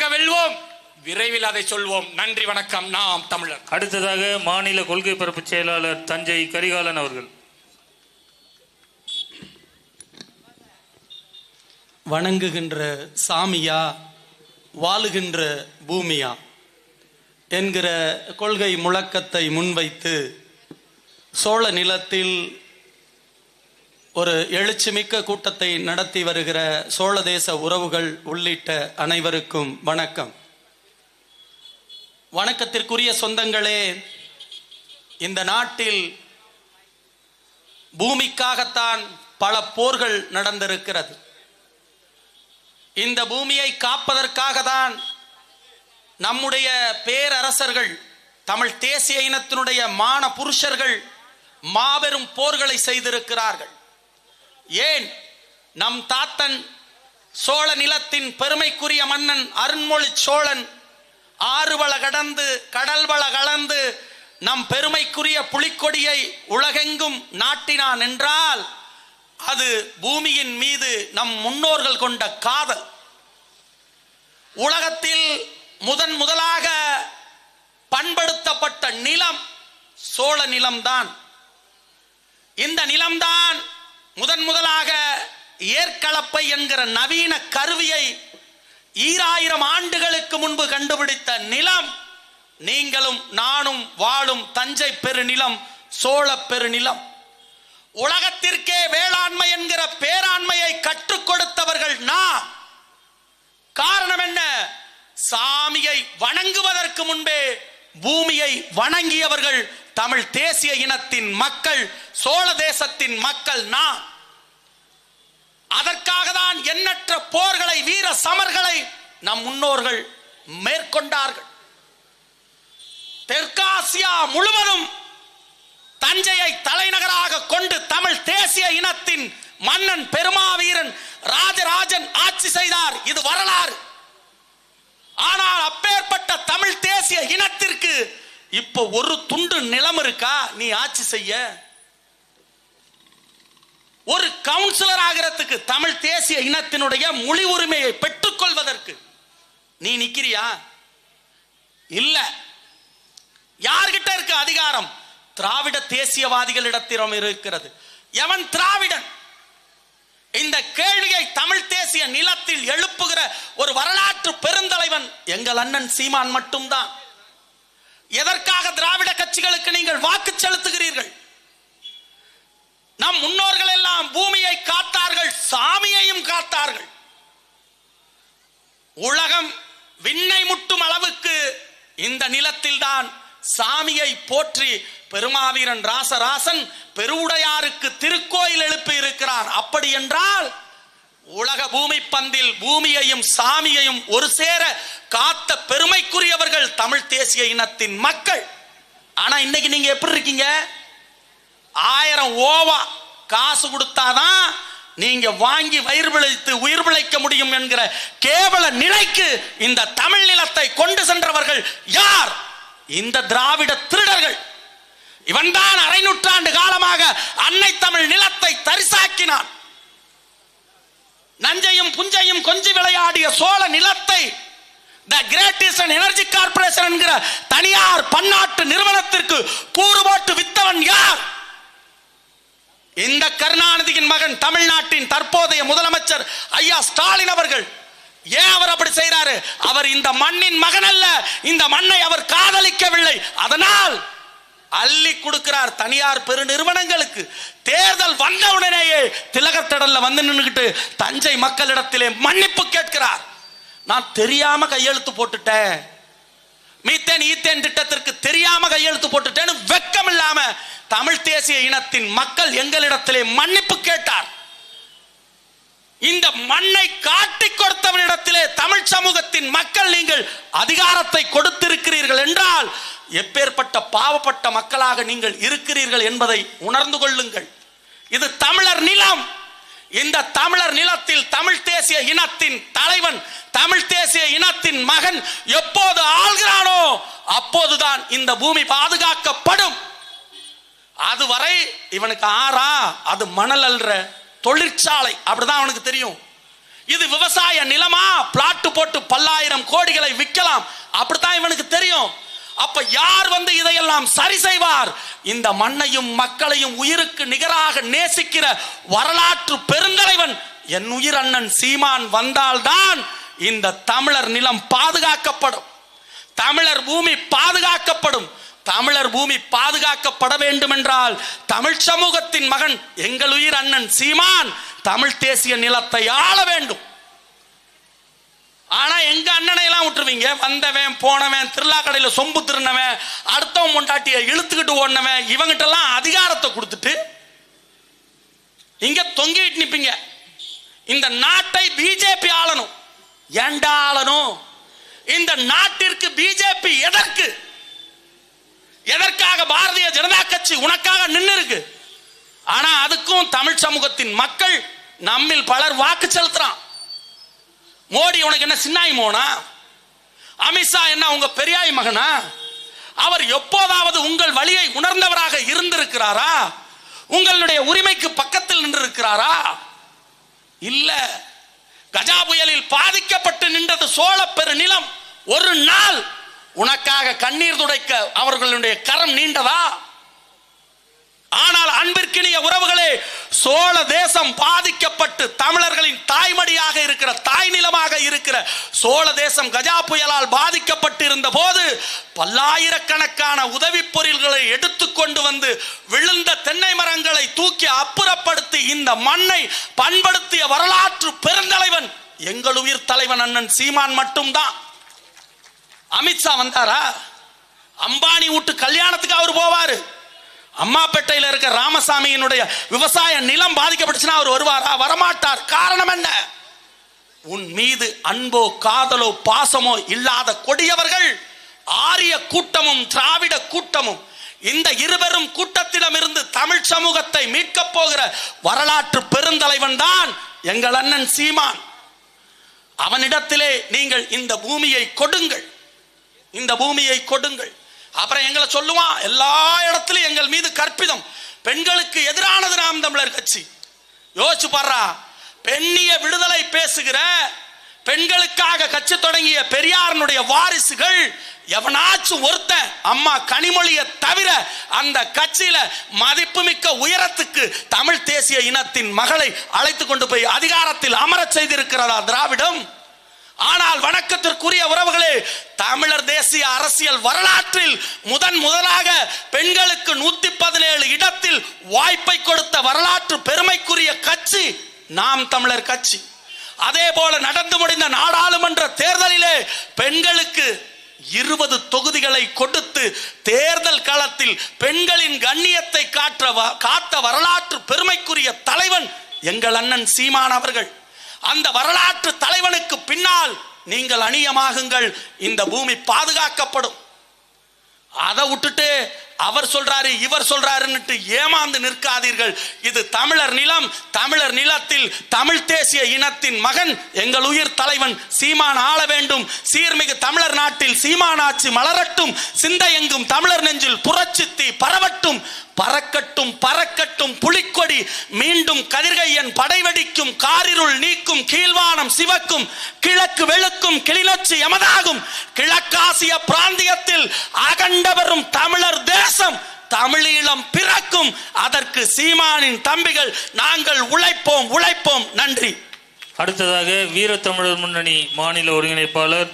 நிச்சயமாக வெல்வோம். விரைவில் அதை சொல்வோம். நன்றி வணக்கம். நாம் தமிழர். அடுத்ததாக மாநில கொள்கை பரப்பு செயலாளர் தஞ்சை கரிகாலன் அவர்கள். வணங்குகின்ற சாமியா வாழுகின்ற பூமியா என்கிற கொள்கை முழக்கத்தை முன்வைத்து சோழ நிலத்தில் ஒரு எழுச்சிமிக்க கூட்டத்தை நடத்தி வருகிற சோழ தேச உறவுகள் உள்ளிட்ட அனைவருக்கும் வணக்கம். வணக்கத்திற்குரிய சொந்தங்களே இந்த நாட்டில் பூமிக்காகத்தான் பல போர்கள் நடந்திருக்கிறது. இந்த பூமியை காப்பதற்காக தான் நம்முடைய பேரரசர்கள் தமிழ் தேசிய இனத்தினுடைய மான புருஷர்கள் மாபெரும் போர்களை செய்திருக்கிறார்கள். ஏன் நம் தாத்தன் சோழ நிலத்தின் பெருமைக்குரிய மன்னன் அருண்மொழி சோழன் ஆறுவள கடந்து கடல்வள கலந்து நம் பெருமைக்குரிய புலிக்கொடியை உலகெங்கும் நாட்டினான் என்றால் அது பூமியின் மீது நம் முன்னோர்கள் கொண்ட காதல். உலகத்தில் முதன் முதலாக பண்படுத்தப்பட்ட நிலம் சோழ நிலம்தான். இந்த நிலம்தான் ஏற்கலப்பை என்கிற நவீன கருவியை ஈராயிரம் ஆண்டுகளுக்கு முன்பு கண்டுபிடித்த நிலம் நீங்களும் நானும் வாழும் தஞ்சை பெருநிலம் சோழ பெருநிலம். உலகத்திற்கே வேளாண்மை என்கிற பேராண்மையை கற்றுக் கொடுத்தவர்கள் நான். காரணம் என்ன? சாமியை வணங்குவதற்கு முன்பே பூமியை வணங்கியவர்கள் தமிழ் தேசிய இனத்தின் மக்கள் சோழ தேசத்தின் மக்கள் நான். அதற்காக தான் எண்ணற்ற போர்களை வீர சமர்களை நம் முன்னோர்கள் மேற்கொண்டார்கள். தெற்காசியா முழுவதும் தஞ்சையை தலைநகராக கொண்டு தமிழ் தேசிய இனத்தின் மன்னன் பெருமாவீரன் ராஜராஜன் ஆட்சி செய்தார். இது வரலாறு. ஆனால் அப்பேற்பட்ட தமிழ் தேசிய இனத்திற்கு இப்போ ஒரு துண்டு நிலம் இருக்கா? நீ ஆட்சி செய்ய. ஒரு கவுன்சிலர் ஆகிறதுக்கு தமிழ் தேசிய இனத்தினுடைய மொழி உரிமையை பெற்றுக்கொள்வதற்கு நீ நிக்கிறியா? இல்ல. யார்கிட்ட இருக்கு அதிகாரம்? திராவிட தேசியவாதிகளிடத்திடம் இருக்கிறது. எவன் திராவிடன்? இந்த கேள்வியை தமிழ் தேசிய நிலத்தில் எழுப்புகிற ஒரு வரலாற்று பெருந்தலைவன் எங்கள் அண்ணன் சீமான் மட்டும்தான். எதற்காக திராவிட கட்சிகளுக்கு நீங்கள் வாக்கு செலுத்துகிறீர்கள்? நம் முன்னோர்கள் எல்லாம் பூமியை காத்தார்கள் சாமியையும் காத்தார்கள். உலகம் விண்ணை முட்டும் அளவுக்கு இந்த நிலத்தில் தான் சாமியை போற்றி பெருமாவீரன் ராசராசன் பெருவுடையாருக்கு திருக்கோயில் எழுப்பி இருக்கிறார். அப்படி என்றால் உலக பூமி பந்தில் பூமியையும் சாமியையும் ஒரு சேர காத்த பெருமைக்குரியவர்கள் தமிழ் தேசிய இனத்தின் மக்கள். ஆனா இன்னைக்கு நீங்க எப்படி இருக்கீங்க? ஆயிரம் ஓவா காசு கொடுத்தாதான் நீங்க வாங்கி வயிறு பிழைத்து உயிர் பிழைக்க முடியும் என்கிற கேவல நிலைக்கு இந்த தமிழ் நிலத்தை கொண்டு சென்றவர்கள் யார்? இந்த திராவிட திருடர்கள். இவன்தான் அரை நூற்றாண்டு காலமாக அன்னை தமிழ் நிலத்தை தரிசாக்கினான். நஞ்சையும் புஞ்சையும் கொஞ்சி விளையாடிய சோழ நிலத்தை the great eastern energy corporation என்கிற தனியார் பன்னாட்டு நிறுவனத்திற்கு கூறு போட்டு வித்தவன் யார்? இந்த கருணாநிதியின் மகன் தமிழ்நாட்டின் தற்போதைய முதலமைச்சர் ஐயா ஸ்டாலின் அவர்கள். ஏன் அவர் அப்படி செய்கிறாரு அவர் இந்த மண்ணின் மகன் அல்ல. இந்த மண்ணை அவர் காதலிக்கவில்லை. அதனால் அள்ளி கொடுக்கிறார் தனியார் பெருநிறுவனங்களுக்கு தேர்தல் வந்த உடனேயே திலகத்திடல்ல வந்து நின்றுக்கிட்டு தஞ்சை மக்களிடத்திலே மன்னிப்பு கேட்கிறார். நான் தெரியாம கையெழுத்து போட்டுட்டேன். மீத்தேன் ஈத்தேன் திட்டத்திற்கு தெரியாம கையெழுத்து போட்டுட்டேன்னு வெக்கம் இல்லாம தமிழ் தேசிய இனத்தின் மக்கள் எங்களிடத்திலே மன்னிப்பு கேட்டார். இந்த மண்ணை காட்டி கொடுத்தவனிடத்திலே தமிழ் சமூகத்தின் மக்கள் நீங்கள் அதிகாரத்தை கொடுத்திருக்கிறீர்கள் என்றால் எப்பேற்பட்ட பாவப்பட்ட மக்களாக நீங்கள் இருக்கிறீர்கள் என்பதை உணர்ந்து கொள்ளுங்கள். இது தமிழர் நிலம். இந்த தமிழர் நிலத்தில் தமிழ் தேசிய இனத்தின் தலைவன் தமிழ் தேசிய இனத்தின் மகன் எப்போது ஆள்கிறானோ அப்போதுதான் இந்த பூமி பாதுகாக்கப்படும். அதுவரை இவனுக்கு ஆறா? அது மணல் அல்ற தொழிற்சாலை. அப்படிதான் அவனுக்கு தெரியும். இது விவசாய நிலமா? பிளாட் போட்டு பல்லாயிரம் கோடிகளை விற்கலாம். அப்படித்தான் இவனுக்கு தெரியும். அப்ப யார் வந்து இதையெல்லாம் சரி செய்வார்? இந்த மண்ணையும் மக்களையும் உயிருக்கு நிகராக நேசிக்கிற வரலாற்று பெருந்தலைவன் என் உயிர் அண்ணன் சீமான் வந்தால்தான் இந்த தமிழர் நிலம் பாதுகாக்கப்படும். தமிழர் பூமி பாதுகாக்கப்படும். தமிழர் பூமி பாதுகாக்கப்பட வேண்டும் என்றால் தமிழ் சமூகத்தின் மகன் எங்கள் உயிர் அண்ணன் சீமான் தமிழ் தேசிய நிலத்தை ஆள வேண்டும். ஆனா எங்க அண்ணனை எல்லாம் விட்டுருவீங்க? வந்தவன் போனவன் திருவிழா கடையில சொம்பு திருநவன் அடுத்தவன் பொண்டாட்டிய இழுத்துக்கிட்டு ஓடினவன் இவங்கிட்ட எல்லாம் அதிகாரத்தை கொடுத்துட்டு இங்க தொங்கிட்டு நிப்பீங்க. இந்த நாட்டை பிஜேபி ஆளணும். ஏண்டா ஆளணும்? இந்த நாட்டிற்கு பிஜேபி எதற்கு? எதற்காக பாரதிய ஜனதா கட்சி உனக்காக நின்று இருக்கு ஆனா அதுக்கும் தமிழ் சமூகத்தின் மக்கள் நம்மில் பலர் வாக்கு செலுத்துறான். மோடி உனக்கு என்ன சின்னாய் மோனா? அமித்ஷா என்ன உங்க பெரியாய் மகனா? அவர் எப்போதாவது உங்கள் வழியை உணர்ந்தவராக இருந்திருக்கிறாரா? உங்களுடைய உரிமைக்கு பக்கத்தில் நின்றிருக்கிறாரா? இல்ல கஜா புயலில் பாதிக்கப்பட்டு நின்றது சோழ பெருநிலம் ஒரு நாள் உனக்காக கண்ணீர் துடைக்க அவர்களுடைய கரம் நீண்டதா? ஆனால் அன்பிற்கினிய உறவுகளே சோழ தேசம் பாதிக்கப்பட்டு தமிழர்களின் தாய்மடியாக இருக்கிற தாய் நிலமாக இருக்கிற சோழ தேசம் கஜா புயலால் பாதிக்கப்பட்டு இருந்த போது பல்லாயிரக்கணக்கான உதவி பொருள்களை எடுத்துக்கொண்டு வந்து விழுந்த தென்னை மரங்களை தூக்கி அப்புறப்படுத்தி இந்த மண்ணை பண்படுத்திய வரலாற்று பெருந்தலைவன் எங்கள் உயிர் தலைவன் அண்ணன் சீமான் மட்டும்தான். அமித்ஷா வந்தாரா? அம்பானி வீட்டு கல்யாணத்துக்கு அவர் போவாரு. அம்மாப்பேட்டையில் இருக்க ராமசாமியினுடைய விவசாய நிலம் பாதிக்கப்பட்டுச்சுன்னா அவர் வருவாரா? வரமாட்டார். காரணம் என்ன? உன் மீது அன்போ காதலோ பாசமோ இல்லாத கொடியவர்கள் ஆரிய கூட்டமும் திராவிட கூட்டமும் இந்த இருவரும் கூட்டத்திடமிருந்து தமிழ் சமூகத்தை மீட்கப் போகிற வரலாற்று பெருந்தலைவன் தான் எங்கள் அண்ணன் சீமான். அவனிடத்திலே நீங்கள் இந்த பூமியை கொடுங்கள். இந்த பூமியை கொடுங்கள். அப்புறம் எங்களை சொல்லுவான் எல்லா இடத்துலையும் எங்கள் மீது கற்பிதம். பெண்களுக்கு எதிரானது நாம் தமிழர் கட்சி. யோசிச்சு பாடுறா பெண்ணிய விடுதலை பேசுகிற பெண்களுக்காக கட்சி தொடங்கிய பெரியாரனுடைய வாரிசுகள் எவனாச்சும் ஒருத்தன் அம்மா கனிமொழியை தவிர அந்த கட்சியில மதிப்புமிக்க உயரத்துக்கு தமிழ் தேசிய இனத்தின் மகளை அழைத்து கொண்டு போய் அதிகாரத்தில் அமரச் செய்திருக்கிறதா திராவிடம்? ஆனால் வணக்கத்திற்குரிய உறவுகளே தமிழர் தேசிய அரசியல் வரலாற்றில் முதன் முதலாக பெண்களுக்கு நூத்தி பதினேழு இடத்தில் வாய்ப்பை கொடுத்த வரலாற்று பெருமைக்குரிய கட்சி நாம் தமிழர் கட்சி. அதே போல நடந்து முடிந்த நாடாளுமன்ற தேர்தலிலே பெண்களுக்கு இருபது தொகுதிகளை கொடுத்து தேர்தல் களத்தில் பெண்களின் கண்ணியத்தை காற்ற வ- காத்த வரலாற்று பெருமைக்குரிய தலைவன் எங்கள் அண்ணன் சீமான் அவர்கள். அந்த வரலாற்று தலைவனுக்கு பின்னால் நீங்கள் அணியமாகுங்கள். இந்த பூமி பாதுகாக்கப்படும். அதை விட்டுட்டு அவர் சொல்றாரு இவர் சொல்றாருன்னுட்டு ஏமாந்து நிற்காதீர்கள். இது தமிழர் நிலம் தமிழர் நிலத்தில் தமிழ் தேசிய இனத்தின் மகன் எங்கள் உயிர் தலைவன் சீமான் ஆள வேண்டும். சீர்மிகு தமிழர் நாட்டில் சீமான் ஆட்சி மலரட்டும் சிந்தையெங்கும் தமிழர் நெஞ்சில் புரட்சித்தி பரவட்டும். பறக்கட்டும் பறக்கட்டும் புலிக்கொடி. மீண்டும் கதிர்கையன் படைவெடிக்கும் காரிருள் நீக்கும் கீழ்வானம் சிவக்கும் கிழக்கு வெளுக்கும் கிளிநொச்சி எமதாகும் கிழக்காசிய பிராந்தியத்தில் அகண்டவரும் தமிழர் தேசம் தமிழீழம் பிறக்கும். அதற்கு சீமானின் தம்பிகள் நாங்கள் உழைப்போம் உழைப்போம். நன்றி. அடுத்ததாக வீரத்தமிழர் முன்னணி மாநில ஒருங்கிணைப்பாளர்